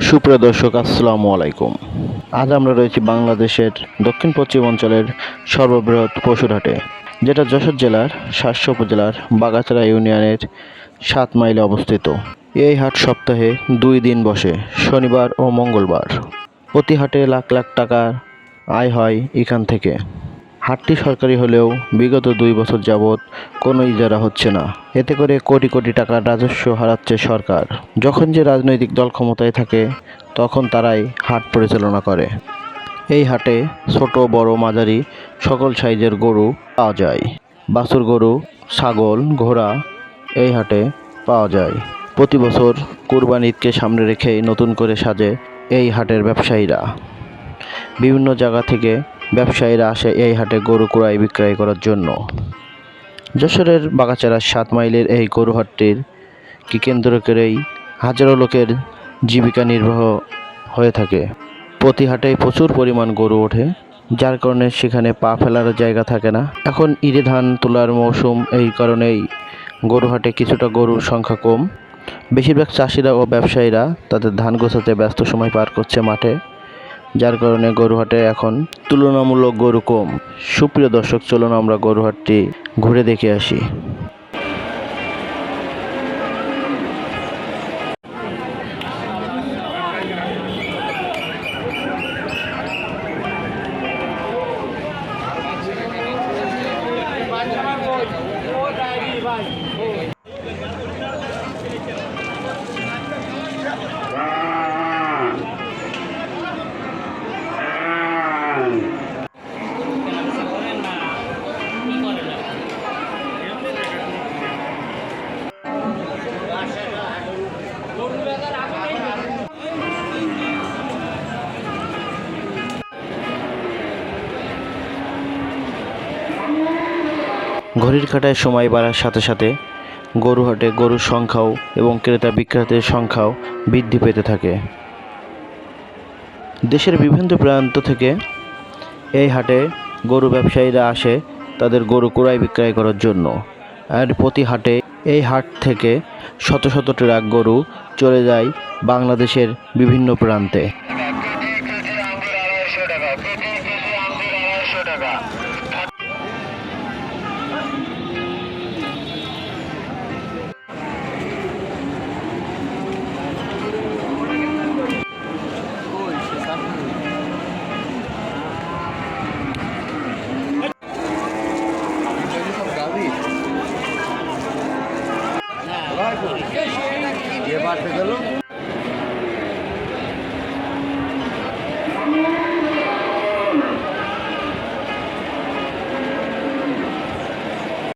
সুপ্রিয় দর্শক, আসসালামু আলাইকুম। আজ আমরা রয়েছি বাংলাদেশের দক্ষিণ পশ্চিম অঞ্চলের সর্ববৃহৎ পশুরহাটে, যেটা যশোর জেলার শাস্য উপজেলার বাগাছড়া ইউনিয়নের সাত মাইলে অবস্থিত। এই হাট সপ্তাহে দুই দিন বসে, শনিবার ও মঙ্গলবার। প্রতি হাটে লাখ লাখ টাকার আয় হয় এখান থেকে। হাটটি সরকারি হলেও বিগত দুই বছর যাবৎ কোনো ইজারা হচ্ছে না। এতে করে কোটি কোটি টাকার রাজস্ব হারাচ্ছে সরকার। যখন যে রাজনৈতিক দল ক্ষমতায় থাকে, তখন তারাই হাট পরিচালনা করে। এই হাটে ছোট, বড়, মাঝারি, সকল সাইজের গরু পাওয়া যায়। বাছুর গরু, ছাগল, ঘোড়া এই হাটে পাওয়া যায়। প্রতি বছর কুরবান ঈদকে সামনে রেখেই নতুন করে সাজে এই হাটের ব্যবসায়ীরা। বিভিন্ন জায়গা থেকে ব্যবসায়ীরা আসে এই হাটে গরু ক্রয় বিক্রয় করার জন্য। যশোরের বাগাচারার সাত মাইলের এই গরু হাটটির কি কেন্দ্র করেই হাজারো লোকের জীবিকা নির্বাহ হয়ে থাকে। প্রতি হাটেই প্রচুর পরিমাণ গরু ওঠে, যার কারণে সেখানে পা ফেলার জায়গা থাকে না। এখন ইরে ধান তোলার মৌসুম, এই কারণেই গরু হাটে কিছুটা গরুর সংখ্যা কম। বেশিরভাগ চাষিরা ও ব্যবসায়ীরা তাদের ধান গোছাতে ব্যস্ত সময় পার করছে মাঠে। যার কারণে গরুহাটে এখন তুলনামূলক গরু কম। সুপ্রিয় দর্শক, চলুন আমরা গরুহাটটি ঘুরে দেখে আসি। ঘড়ির কাঁটায় সময় বাড়ার সাথে সাথে গরুহাটে গরুর সংখ্যাও এবং ক্রেতা বিক্রেতাদের সংখ্যাও বৃদ্ধি পেতে থাকে। দেশের বিভিন্ন প্রান্ত থেকে এই হাটে গরু ব্যবসায়ীরা আসে তাদের গরু কুড়াই বিক্রয় করার জন্য। আর প্রতি হাটে এই হাট থেকে শত শত ট্রাক গরু চলে যায় বাংলাদেশের বিভিন্ন প্রান্তে। এবার গেল